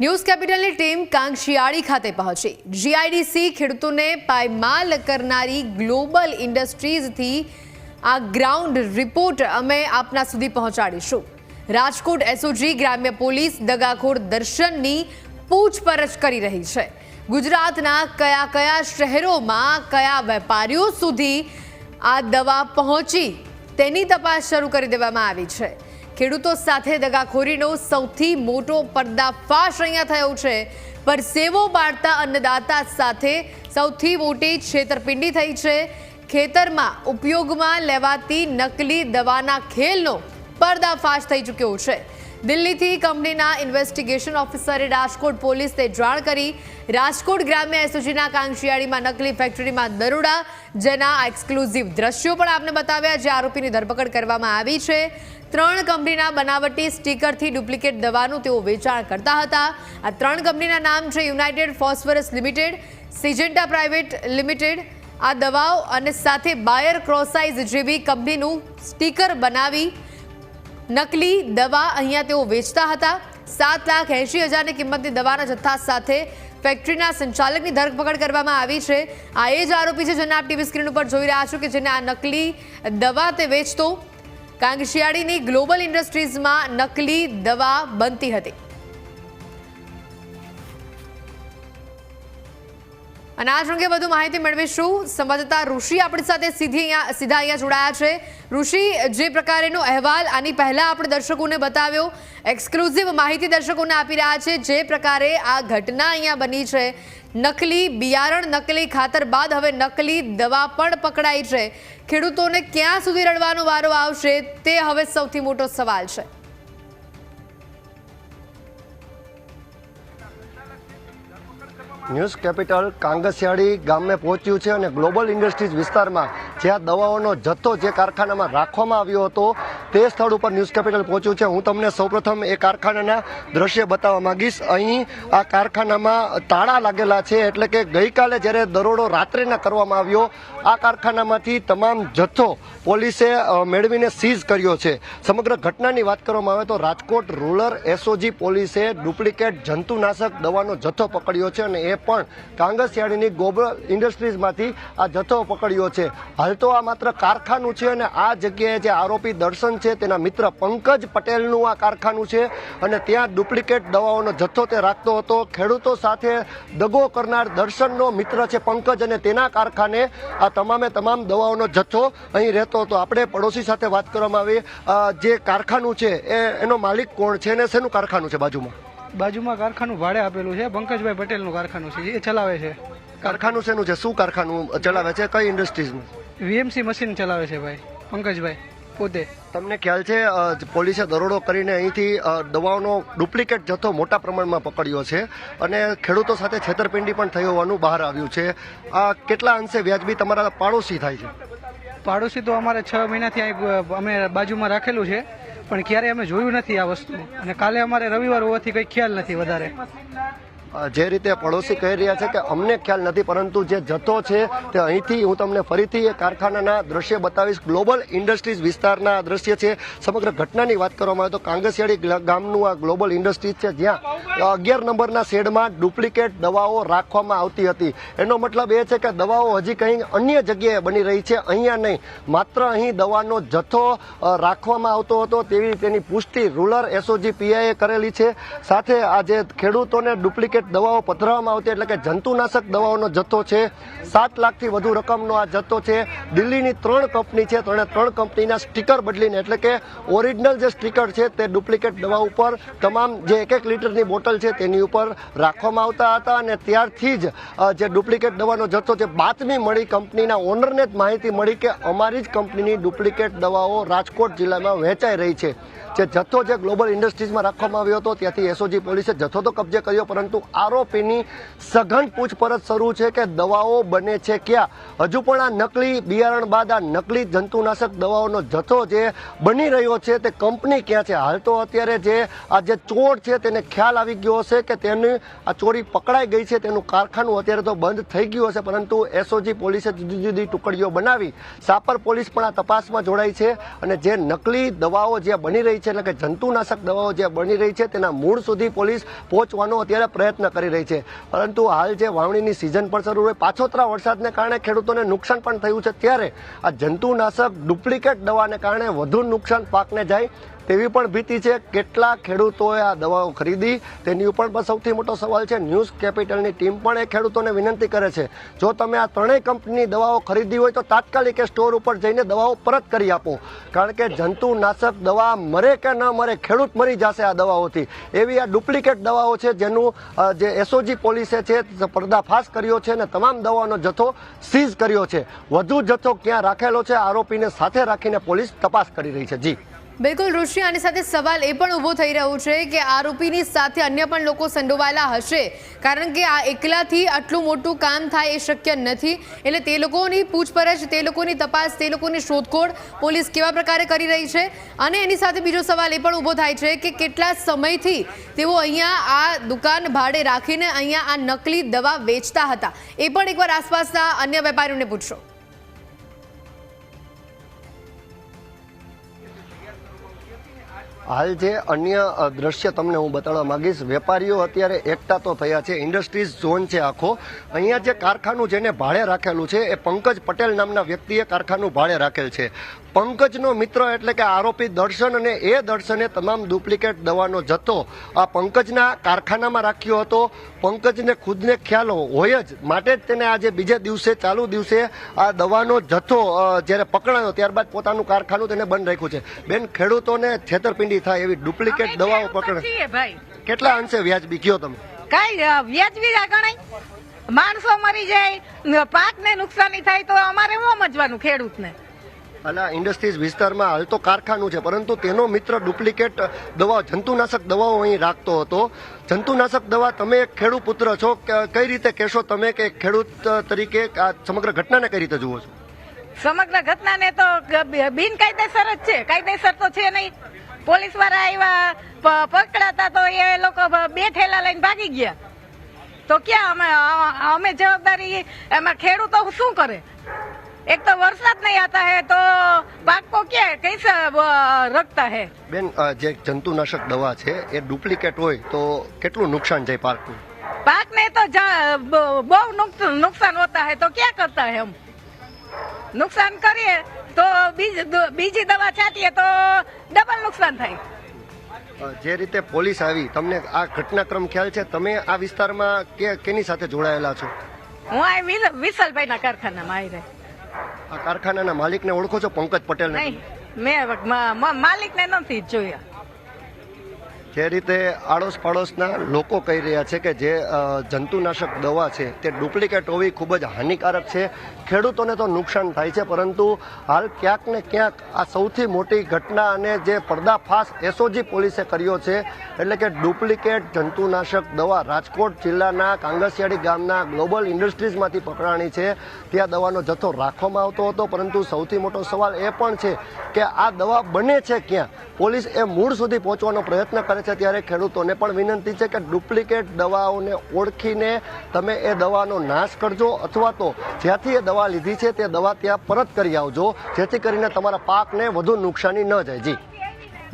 News કેપિટલની team કાંગશિયાળી ખાતે પહોંચી. GIDC ખેડૂતોને પાયમાલ કરનારી ગ્લોબલ ઇન્ડસ્ટ્રીઝથી આ ગ્રાઉન્ડ રિપોર્ટ અમે આપના સુધી પહોંચાડીશું. રાજકોટ એસઓજી ગ્રામ્ય પોલીસ દગાખોર દર્શનની પૂછપરછ કરી રહી છે. ગુજરાતના કયા કયા શહેરોમાં કયા વેપારીઓ સુધી આ દવા પહોંચી તેની તપાસ શરૂ કરી દેવામાં આવી છે. ખેડૂતો સાથે દગાખોરીનો સૌથી મોટો પર્દાફાશ અહીંયા થયો છે. પરસેવો બાળતા અન્નદાતા સાથે સૌથી મોટી છેતરપિંડી થઈ છે. ખેતરમાં ઉપયોગમાં લેવાતી નકલી દવાના ખેલનો પર્દાફાશ થઈ ચૂક્યો છે. દિલ્હીથી કંપનીના ઇન્વેસ્ટિગેશન ઓફિસરે રાજકોટ પોલીસને જાણ કરી. રાજકોટ ગ્રામ્ય એસઓજીના કાંગશિયાળીમાં નકલી ફેક્ટરીમાં દરોડા, જેના એક્સક્લુઝિવ દ્રશ્યો પણ આપને બતાવ્યા જે આરોપીની ધરપકડ કરવામાં આવી છે. ત્રણ કંપનીના બનાવટી સ્ટીકરથી ડુપ્લિકેટ દવાનું તેઓ વેચાણ કરતા હતા. આ ત્રણ કંપનીના નામ છે United Phosphorus Limited, Syngenta Private Limited. આ દવાઓ અને સાથે બાયર ક્રોસાઇઝ જેવી કંપનીનું સ્ટીકર બનાવી નકલી દવા અહીંયા તેઓ વેચતા હતા. સાત લાખ એંશી હજારની કિંમતની દવાના જથ્થા સાથે ફેક્ટરીના સંચાલકની ધરપકડ કરવામાં આવી છે. આ એ જ આરોપી છે જેને આપ ટીવી સ્ક્રીન ઉપર જોઈ રહ્યા છો કે જેને આ નકલી દવા તે વેચતો કાંગશિયાળીની ગ્લોબલ ઇન્ડસ્ટ્રીઝમાં નકલી દવા બનતી હતી. અને આ અંગે વધુ માહિતી મેળવીશું. સંવાદદાતા ઋષિ આપણી સાથે સીધી અહીંયા સીધા અહીંયા જોડાયા છે. ઋષિ, જે પ્રકારેનો અહેવાલ આની પહેલા આપણે દર્શકોને બતાવ્યો. એક્સક્લુઝિવ માહિતી દર્શકોને આપી રહ્યા છે જે પ્રકારે આ ઘટના અહીંયા બની છે. નકલી બિયારણ, નકલી ખાતર બાદ હવે નકલી દવા પણ પકડાઈ છે. ખેડૂતોને ક્યાં સુધી રડવાનો વારો આવશે તે હવે સૌથી મોટો સવાલ છે. ન્યૂઝ કેપિટલ કાંગસિયાળી ગામે પહોંચ્યું છે અને ગ્લોબલ ઇન્ડસ્ટ્રીઝ વિસ્તારમાં જ્યાં દવાઓનો જથ્થો જે કારખાનામાં રાખવામાં આવ્યો હતો તે સ્થળ ઉપર ન્યૂઝ કેપિટલ પહોંચ્યું છે. હું તમને સૌપ્રથમ એ કારખાનાના દ્રશ્ય બતાવવા માંગીશ. અહીં આ કારખાનામાં તાળા લાગેલા છે, એટલે કે ગઈકાલે જ્યારે દરોડો રાત્રિના કરવામાં આવ્યો, આ કારખાનામાંથી તમામ જથ્થો પોલીસે મેળવીને સીઝ કર્યો છે. સમગ્ર ઘટનાની વાત કરવામાં આવે તો રાજકોટ રૂરલ એસઓજી પોલીસે ડુપ્લિકેટ જંતુનાશક દવાનો જથ્થો પકડ્યો છે અને એ પણ કાંગસિયાળીની ગોબલ ઇન્ડસ્ટ્રીઝમાંથી આ જથ્થો પકડ્યો છે. હાલ તો આ માત્ર કારખાનું છે અને આ જગ્યાએ જે આરોપી દર્શન છે તેના મિત્ર પંકજ પટેલનું આ કારખાનું છે અને ત્યાં ડુપ્લિકેટ દવાઓનો જથ્થો તે રાખતો હતો. ખેડૂતો સાથે દગો કરનાર દર્શનનો મિત્ર છે પંકજ અને તેના કારખાને આ તમામે તમામ દવાઓનો જથ્થો અહીં રહેતો હતો. આપણે પડોશી સાથે વાત કરવામાં આવી. જે કારખાનું છે એ એનો માલિક કોણ છે અને શેનું કારખાનું છે બાજુમાં? બાજુમાં કારખાનું ભાડે આપેલું છે. પંકજભાઈ પટેલનું કારખાનું છે. એ ચલાવે છે. કારખાનું શેનું છે? શું કારખાનું ચલાવે છે? કઈ ઇન્ડસ્ટ્રીઝનું? વીએમસી મશીન ચલાવે છે ભાઈ પંકજભાઈ. પોતે તમને ખ્યાલ છે પોલીસે દરોડો કરીને અહીંથી દવાઓનો ડુપ્લિકેટ જથ્થો મોટા પ્રમાણમાં પકડ્યો છે અને ખેડૂતો સાથે છેતરપિંડી પણ થઈ હોવાનું બહાર આવ્યું છે. આ કેટલા અંશે વ્યાજબી તમારા પાડોશી થાય છે? પાડોશી તો અમારે છ મહિનાથી અહીં અમે બાજુમાં રાખેલું છે પણ ક્યારેય અમે જોયું નથી આ વસ્તુ. અને કાલે અમારે રવિવાર હોવાથી કંઈ ખ્યાલ નથી વધારે. જે રીતે પડોશી કહી રહ્યા છે કે અમને ખ્યાલ નથી, પરંતુ જે જથ્થો છે તે અહીંથી હું તમને ફરીથી એ કારખાનાના દ્રશ્ય બતાવીશ. ગ્લોબલ ઇન્ડસ્ટ્રીઝ વિસ્તારના દ્રશ્ય છે. સમગ્ર ઘટનાની વાત કરવામાં આવે તો કાંગસિયાળી ગામનું આ ગ્લોબલ ઇન્ડસ્ટ્રીઝ છે, જ્યાં અગિયાર નંબરના શેડમાં ડુપ્લિકેટ દવાઓ રાખવામાં આવતી હતી. એનો મતલબ એ છે કે દવાઓ હજી કંઈ અન્ય જગ્યાએ બની રહી છે, અહીંયા નહીં. માત્ર અહીં દવાનો જથ્થો રાખવામાં આવતો હતો તેવી તેની પુષ્ટિ રૂરલ એસઓજી પીઆઈએ કરેલી છે. સાથે આ જે ખેડૂતોને ડુપ્લિકેટ દવાઓ પધરાવવામાં આવતી એટલે કે જંતુનાશક દવાઓનો જથ્થો છે. સાત લાખથી વધુ રકમનો આ જથ્થો છે. દિલ્હીની ત્રણ કંપની છે. ત્રણે ત્રણ કંપનીના સ્ટીકર બદલીને એટલે કે ઓરિજિનલ જે સ્ટીકર છે તે ડુપ્લિકેટ દવા ઉપર તમામ જે એક એક લીટરની બોટલ છે તેની ઉપર રાખવામાં આવતા હતા અને ત્યારથી જ જે ડુપ્લિકેટ દવાનો જથ્થો છે, બાતમી મળી કંપનીના ઓનરને જ માહિતી મળી કે અમારી જ કંપનીની ડુપ્લિકેટ દવાઓ રાજકોટ જિલ્લામાં વહેંચાઈ રહી છે. જે જથ્થો જે ગ્લોબલ ઇન્ડસ્ટ્રીઝમાં રાખવામાં આવ્યો હતો, ત્યાંથી એસઓજી પોલીસે જથ્થો તો કબજે કર્યો, પરંતુ આરોપીની સઘન પૂછપરછ શરૂ છે કે દવાઓ બને છે ક્યાં? હજુ પણ આ નકલી બિયારણ બાદ આ નકલી જંતુનાશક દવાઓનો જથ્થો જે બની રહ્યો છે તે કંપની ક્યાં છે? હાલ તો અત્યારે જે આ જે ચોર છે તેને ખ્યાલ આવી ગયો હશે કે તેની આ ચોરી પકડાઈ ગઈ છે તેનું કારખાનું અત્યારે તો બંધ થઈ ગયું હશે, પરંતુ એસઓજી પોલીસે જુદી જુદી ટુકડીઓ બનાવી. સાપર પોલીસ પણ આ તપાસમાં જોડાઈ છે અને જે નકલી દવાઓ જે બની રહી છે, એટલે કે જંતુનાશક દવાઓ જે બની રહી છે, તેના મૂળ સુધી પોલીસ પહોંચવાનો અત્યારે પ્રયત્ન કરી રહી છે. પરંતુ હાલ જે વાવણીની સિઝન પણ શરૂ હોય, પાછોતરા વરસાદને કારણે ખેડૂતોને નુકસાન પણ થયું છે. ત્યારે આ જંતુનાશક ડુપ્લિકેટ દવાને કારણે વધુ નુકસાન પાકને જાય તેવી પણ ભીતિ છે. કેટલા ખેડૂતોએ આ દવાઓ ખરીદી? તેની ઉપર પણ સૌથી મોટો સવાલ છે. ન્યૂઝ કેપિટલની ટીમ પણ એ ખેડૂતોને વિનંતી કરે છે. જો તમે આ ત્રણેય કંપનીની દવાઓ ખરીદી હોય તો તાત્કાલિક સ્ટોર ઉપર જઈને દવાઓ પરત કરી આપો. કારણ કે જંતુનાશક દવા મરે કે ન મરે ખેડૂત મરી જશે આ દવાઓથી. એવી આ ડુપ્લિકેટ દવાઓ છે જેનું જે એસઓજી પોલીસે છે પર્દાફાશ કર્યો છે અને તમામ દવાનો જથ્થો સીઝ કર્યો છે. વધુ જથ્થો ક્યાં રાખેલો છે? આરોપીને સાથે રાખીને પોલીસ તપાસ કરી રહી છે. જી. બિલકુલ, ઋષિ, આની સાથે સવાલ એ પણ ઊભો થઈ રહ્યો છે કે આરોપીની સાથે અન્ય પણ લોકો સંડોવાયેલા હશે. કારણ કે આ એકલાથી આટલું મોટું કામ થાય એ શક્ય નથી. એટલે તે લોકોની પૂછપરછ, તે લોકોની તપાસ, તે લોકોની શોધખોળ પોલીસ કેવા પ્રકારે કરી રહી છે? અને એની સાથે બીજો સવાલ એ પણ ઊભો થાય છે કે કેટલા સમયથી તેઓ અહીંયા આ દુકાન ભાડે રાખીને અહીંયા આ નકલી દવા વેચતા હતા? એ પણ એકવાર આસપાસના અન્ય વેપારીઓને પૂછશો હાલ જે અન્ય દ્રશ્ય તમને હું બતાવવા માંગીશ, વેપારીઓ અત્યારે એકતા તો થયા છે, ઇન્ડસ્ટ્રીઝ ઝોન છે આખો. અહીંયા જે કારખાનું જેને ભાડે રાખેલું છે, એ પંકજ પટેલ નામના વ્યક્તિએ કારખાનું ભાડે રાખેલ છે. પંકજનો મિત્ર એટલે કે આરોપી દર્શન અને એ દર્શને તમામ ડુપ્લિકેટ દવાનો જથ્થો આ પંકજના કારખાનામાં રાખ્યો હતો. પંકજને ખુદને ખ્યાલ હોય જ માટે જ તેને આજે બીજે દિવસે ચાલુ દિવસે આ દવાનો જથ્થો જ્યારે પકડાયો ત્યારબાદ પોતાનું કારખાનું તેને બંધ રાખ્યું છે. બેન ખેડૂતોને છેતરપિંડી થાય એવી ડુપ્લિકેટ દવાઓ પકડે. કેટલા અંશે વ્યાજબી કયો તમે? કઈ વ્યાજબી ગણાય. માણસો મરી જાય પાકને નુકસાની થાય તો અમારે શું સમજવાનું ખેડૂતને? અલા ઇન્ડસ્ટ્રીઝ વિસ્તારમાં હાલ તો કારખાનું છે, પરંતુ તેનો મિત્ર ડુપ્લિકેટ દવા, જંતુનાશક દવાઓ અહીં રાખતો હતો. જંતુનાશક દવા, તમે એક ખેડૂત પુત્ર છો કઈ રીતે કહેશો તમે કે ખેડૂત તરીકે આ સમગ્ર ઘટનાને કઈ રીતે જુઓ છો? સમગ્ર ઘટનાને તો બિનકાયદેસર જ છે. કાયદેસર તો છે નહીં. પોલીસવાળા આવ્યા પકડાતા તો એ લોકો બે ઠેલા લઈને ભાગી ગયા. તો ક્યાં અમે અમે જવાબદારી, એમાં ખેડૂતો શું કરે? એક તો વરસાદ નહીં આતા હે તો પાક કો ક્યાં કૈસે અ, રખતા હે બેન અ, જે જંતુનાશક દવા છે એ ડુપ્લિકેટ હોય તો કેટલું નુકસાન જાય પાકનું पाक में तो जा- ब- બહુ નુક- નુકસાન હોતા है तो क्या करता है हम નુકસાન કરીએ તો બીજ- દ- બીજી દવા છાંટીએ તો ડબલ નુકસાન થાય અ, જે રીતે પોલીસ આવી તમને આ ઘટનાક્રમ ખ્યાલ છે તમે આ વિસ્તારમાં કે કેની સાથે જોડાયેલા છો હું આ વિલ- વિશાલભાઈ ના કારખાનામાં આવી રહી આ કારખાનાના માલિકને ઓળખો છો પંકજ પટેલને નહીં મેં માલિક ને નથી જોયા. જે રીતે આડોશ પાડોશના લોકો કહી રહ્યા છે કે જે જંતુનાશક દવા છે તે ડુપ્લિકેટ હોવી ખૂબ જ હાનિકારક છે. ખેડૂતોને તો નુકસાન થાય છે, પરંતુ હાલ ક્યાંક ને ક્યાંક આ સૌથી મોટી ઘટના અને જે પર્દાફાશ એસઓજી પોલીસે કર્યો છે, એટલે કે ડુપ્લિકેટ જંતુનાશક દવા રાજકોટ જિલ્લાના કાંગસિયાળી ગામના ગ્લોબલ ઇન્ડસ્ટ્રીઝમાંથી પકડાણી છે. ત્યાં દવાનો જથ્થો રાખવામાં આવતો હતો, પરંતુ સૌથી મોટો સવાલ એ પણ છે કે આ દવા બને છે ક્યાં? પોલીસ એ મૂળ સુધી પહોંચવાનો પ્રયત્ન કરે છે ત્યારે ખેડૂતોને પણ વિનંતી છે કે ડુપ્લિકેટ દવાઓને ઓળખીને તમે એ દવાનો નાશ કરજો અથવા તો જ્યાંથી એ દવા લીધી છે તે દવા ત્યાં પરત કરી આવજો, જેથી કરીને તમારા પાકને વધુ નુકસાની ન જાય. જી.